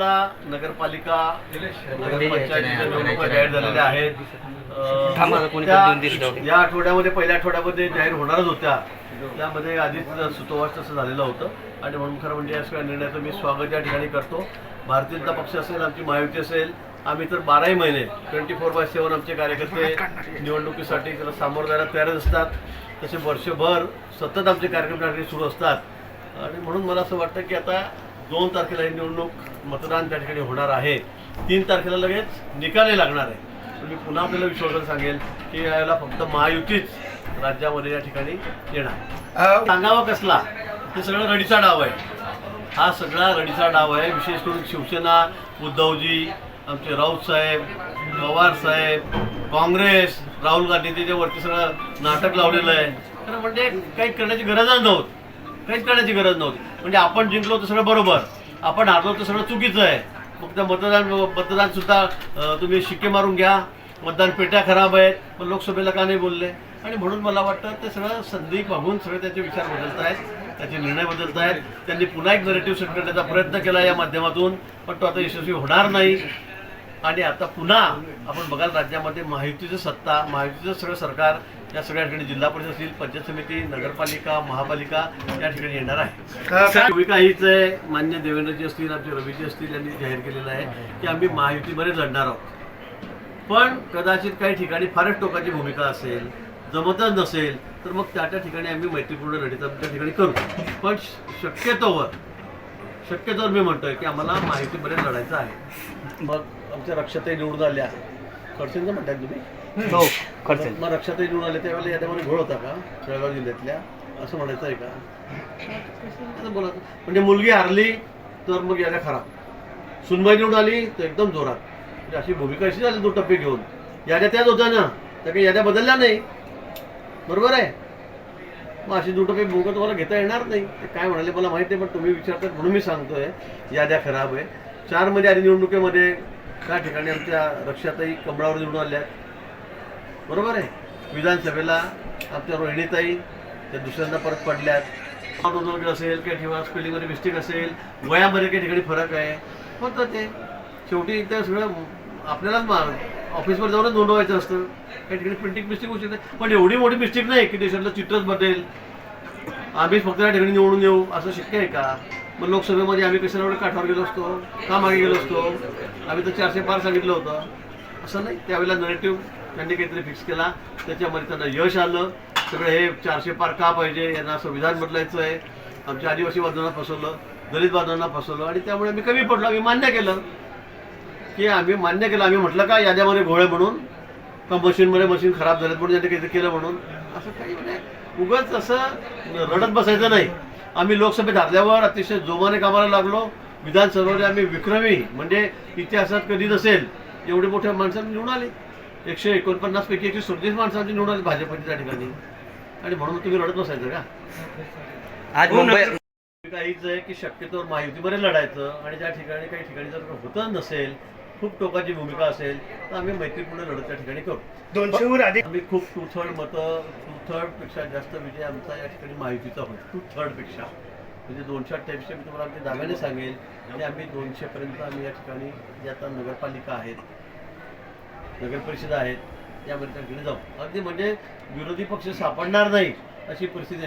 सप्टेंबरला नगरपालिका जाहीर झालेल्या आहेत. या आठवड्यामध्ये पहिल्या आठवड्यामध्ये जाहीर होणारच होत्या. त्यामध्ये आधीच सुतोवाच तसं झालेलं होतं. आणि म्हणून खरं म्हणजे या सगळ्या निर्णयाचं मी स्वागत या ठिकाणी करतो. भारतीय जनता पक्ष असेल आमची महायुती असेल आम्ही तर बाराही महिने ट्वेंटी फोर बाय सेवन आमचे कार्यकर्ते निवडणुकीसाठी त्याला सामोरं जायला तयारच असतात. तसे वर्षभर सतत आमचे कार्यक्रम सुरू असतात. आणि म्हणून मला असं वाटतं की आता दोन तारखेला ही निवडणूक मतदान त्या ठिकाणी होणार आहे. तीन तारखेला लगेच निकालही लागणार आहे मी पुन्हा आपल्याला विश्वासाने सांगेल की याला फक्त महायुतीच राज्यामध्ये या ठिकाणी येणार. सांगावा कसला? हे सगळं रडीचा डाव आहे. हा सगळा रडीचा डाव आहे. विशेष करून शिवसेना उद्धवजी आमचे राऊत साहेब पवार साहेब काँग्रेस राहुल गांधी त्याच्यावरती सगळं नाटक लावलेलं आहे. तर म्हणजे काही करण्याची गरजच नव्हती. काहीच करण्याची गरज नव्हती. म्हणजे आपण जिंकलो तर सगळं बरोबर. आपण हारलो तर सगळं चुकीचं आहे. फक्त मतदान मतदान सुद्धा तुम्ही शिक्के मारून घ्या. मतदान पेट्या खराब आहेत. पण लोकसभेला का नाही बोलले? आणि म्हणून मला वाटतं ते सगळं संधी पाहून सगळे त्याचे विचार बदलत आहेत. त्याचे निर्णय बदलत आहेत. त्यांनी पुन्हा एक नरेटिव्ह सेट करण्याचा प्रयत्न केला या माध्यमातून. पण तो आता यशस्वी होणार नाही. आणि आता पुन्हा आपण बघाल राज्यामध्ये महायुतीचं सत्ता महायुतीचं सगळं सरकार या सगळ्या ठिकाणी जिल्हा परिषद असतील पंचायत समिती नगरपालिका महापालिका या ठिकाणी येणार आहे. भूमिका हीच आहे. मान्य देवेंद्रजी असतील आमचे रवीजी असतील यांनी जाहीर केलेलं आहे की आम्ही महायुतीमध्ये लढणार आहोत. पण कदाचित काही ठिकाणी फारच टोकाची भूमिका असेल जमतच नसेल तर मग त्या त्या ठिकाणी आम्ही मैत्रीपूर्ण लढीत त्या ठिकाणी करू. पण शक्यतोवर शक्यतोवर मी म्हणतोय की आम्हाला माहितीमध्ये लढायचं आहे. मग आमच्या रक्षाताई निवडून आल्या. खडसेंचं म्हणतात तुम्ही? हो मग रक्षाताई निवडून आले त्यावेळेला याच्यामध्ये घोळ होता का? जळगाव जिल्ह्यातल्या? असं म्हणायचं आहे का? बोला. म्हणजे मुलगी हारली तर मग याद्या खराब. सुनबाई निवडून आली तर एकदम जोरात. म्हणजे अशी भूमिका अशी झाली तो टप्पे घेऊन. याद्या त्याच होत्या ना. त्या काही याद्या बदलल्या नाही. बरोबर आहे? मग अशी दुटं काही भूमिका तुम्हाला घेता येणार नाही. ते काय म्हणाले मला माहिती आहे पण तुम्ही विचारतात म्हणून मी सांगतोय याद्या खराब आहे. चारमध्ये आधी निवडणुकीमध्ये त्या ठिकाणी आमच्या रक्षाताई कमळावर निवडून आल्या बरोबर आहे. विधानसभेला आमच्या रोहिणीताई त्या दुसऱ्यांदा परत पडल्यात नोंदवणूक असेल काही ठिकाणी स्पेलिंगमध्ये मिस्टेक असेल वयामध्ये काही ठिकाणी फरक आहे. होतं ते शेवटी त्या सगळं आपल्यालाच मा ऑफिसवर जाऊनच नोंदवायचं असतं. काही ठिकाणी प्रिंटिंग मिस्टेक होऊ शकते. पण एवढी मोठी मिस्टेक नाही की देशातलं चित्रच बदलेल. आम्हीच फक्त त्या ठिकाणी निवडून येऊ असं शक्य आहे का? मग लोकसभेमध्ये आम्ही कशाला एवढं काठावर गेलो असतो का मागे गेलो असतो. आम्ही तर चारशे पार सांगितलं होतं. असं नाही त्यावेळेला नरेटिव्ह त्यांनी काहीतरी फिक्स केला. त्याच्यामध्ये त्यांना यश आलं. सगळं हे चारशे पार का पाहिजे? यांना असं विधान बदलायचं आहे आमच्या आदिवासी बांधवांना फसवलं दलित बांधवांना फसवलं. आणि त्यामुळे आम्ही कमी पडलो. आम्ही मान्य केलं. की आम्ही मान्य केलं. आम्ही म्हटलं का याद्यामध्ये घोळे म्हणून? का मशीनमध्ये मशीन खराब झालेत म्हणून त्यांनी काहीतरी केलं म्हणून? असं काही म्हणजे उगाच असं रडत बसायचं नाही. आम्ही लोकसभेत हारल्यावर अतिशय जोमाने कामाला लागलो. विधानसभेमध्ये आम्ही विक्रमी म्हणजे इतिहासात कधी नसेल एवढे मोठ्या माणसांनी निवडून आले. एकशे एकोणपन्नास पैकी एकशे सदतीस माणसांची निवडून आली भाजपची त्या ठिकाणी. आणि म्हणून तुम्ही रडत बसायचं का? आज मुंबई भूमिका हीच आहे की शक्यतोवर महायुतीमध्ये लढायचं आणि त्या ठिकाणी काही ठिकाणी जर होतच नसेल खूप टोकाची भूमिका असेल तर आम्ही मैत्रीपूर्ण लढत त्या ठिकाणी करू. दोनशेहून अधिक आम्ही खूप टू थर्ड मतं टू थर्डपेक्षा जास्त विजय आमचा या ठिकाणी महायुतीचा होईल. टू थर्डपेक्षा. म्हणजे दोनशे अठ्ठावीसशे मी तुम्हाला आमच्या दाव्याने सांगेल. आणि आम्ही दोनशे पर्यंत आम्ही या ठिकाणी जे आता नगरपालिका आहेत नगर परिषद आहेत यामध्ये त्या ठिकाणी जाऊ. अगदी म्हणजे विरोधी पक्ष सापडणार नाही अशी परिस्थिती.